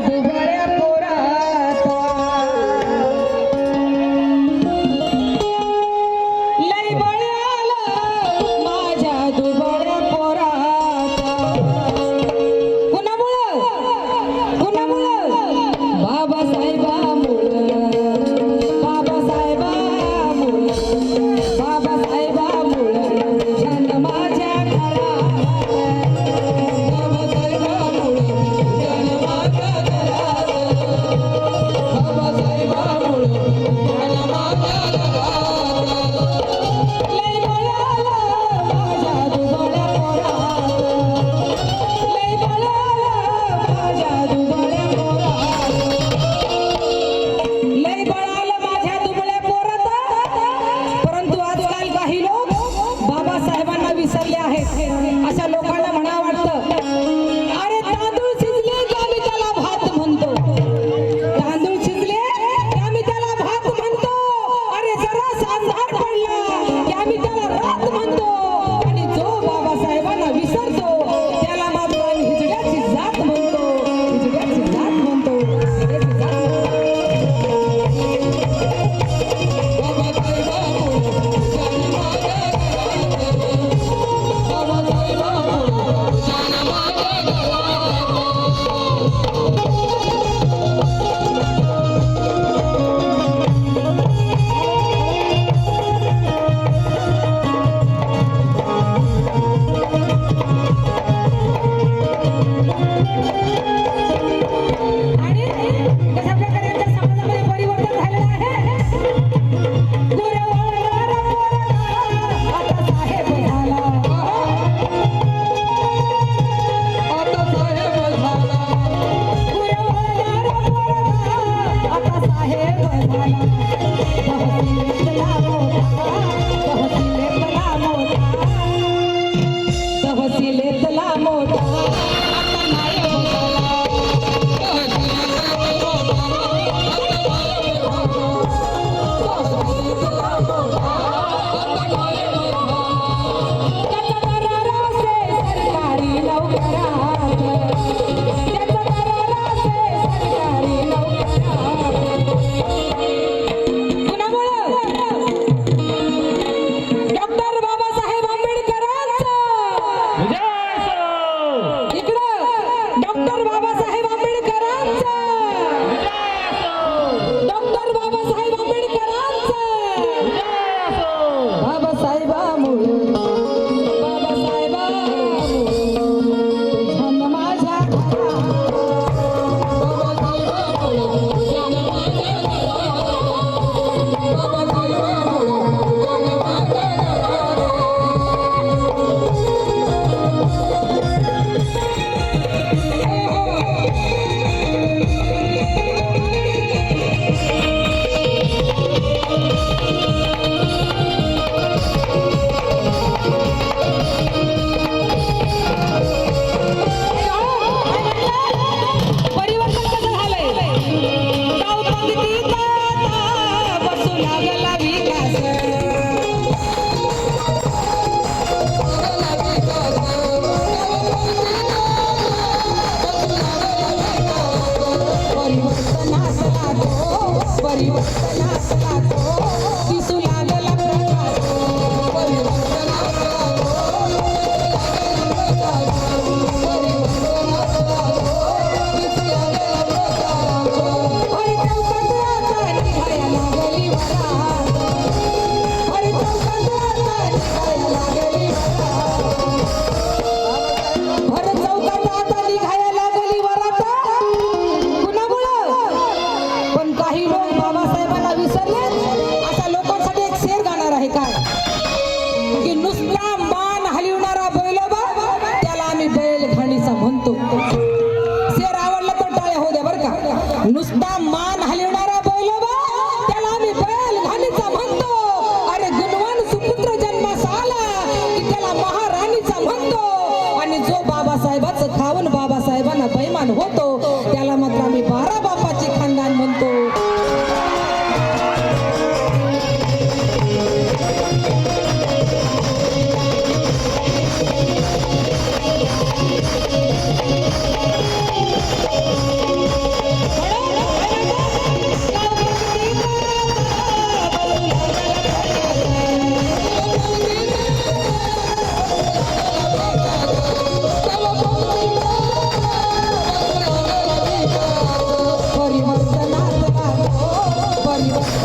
ಧನ್ಯವಾದಗಳು हसी नुसता मान हलवणारा बैल त्याला आम्ही बैल घालीचा म्हणतो. अरे गुणवान सुपुत्र जन्मास आला की त्याला महाराणीचा म्हणतो. आणि जो बाबासाहेबाचं खाऊन बाबासाहेबांना बैमान होतो 你都。